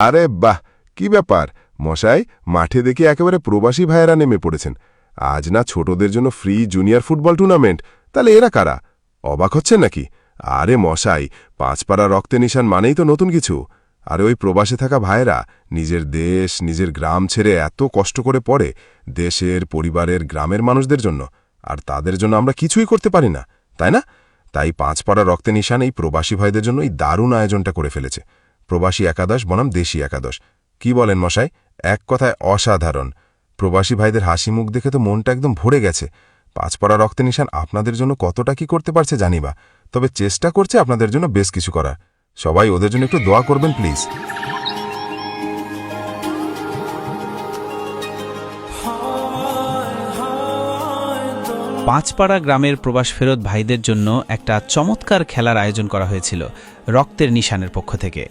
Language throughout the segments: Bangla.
আরে বাহ, কি ব্যাপার? মশাই, মাঠে দেখে একেবারে প্রবাসী ভাইয়েরা নেমে পড়েছেন। আজ না ছোটদের জন্য ফ্রি জুনিয়র ফুটবল টুর্নামেন্ট। তাহলে এরা কারা? অবাক হচ্ছেন নাকি? আরে মশাই, পাঁচপাড়া রক্তে নিশান মানেই তো নতুন কিছু। আরে ওই প্রবাসে থাকা ভাইয়েরা, নিজের দেশ, নিজের গ্রাম ছেড়ে এত কষ্ট করে পড়ে দেশের, পরিবারের, গ্রামের মানুষদের জন্য। আর তাদের জন্য আমরা কিছুই করতে পারি না, তাই না? তাই পাঁচপাড়া রক্তে নিশান এই প্রবাসী ভাইদের জন্য এই দারুণ আয়োজনটা করে ফেলেছে। প্রবাসী একাদশ বনাম দেশি একাদশ। কি বলেন মশাই? এক কথায় অসাধারণ। প্রবাসী ভাইদের হাসি মুখ দেখে তো মনটা একদম ভরে গেছে। পাঁচপাড়া রক্তে নিশান আপনাদের জন্য কতটা কি করতে পারছে জানিবা তবে চেষ্টা করছে আপনাদের জন্য বেশ কিছু করার। সবাই ওদের জন্য একটু দোয়া করবেন, প্লিজ। পাঁচপাড়া গ্রামের প্রবাস ফেরত ভাইদের জন্য একটা চমৎকার খেলার আয়োজন করা হয়েছিল রক্তের নিশানের পক্ষ থেকে।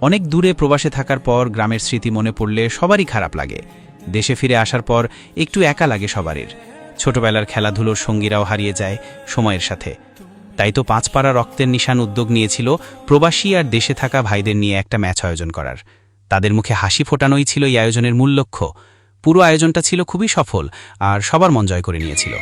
অনেক দূরে প্রবাসে থাকার পর গ্রামের স্মৃতি মনে পড়লে সবারই খারাপ লাগে। দেশে ফিরে আসার পর একটু একা লাগে সবারই ছোটবেলার খেলাধুলোর সঙ্গীরাও হারিয়ে যায় সময়ের সাথে। তাই তো পাঁচপাড়া রক্তের নিশান উদ্যোগ নিয়েছিল প্রবাসী আর দেশে থাকা ভাইদের নিয়ে একটা ম্যাচ আয়োজন করার। তাদের মুখে হাসি ফোটানোই ছিল এই আয়োজনের মূল লক্ষ্য। পুরো আয়োজনটা ছিল খুবই সফল আর সবার মন জয় করে নিয়েছিল।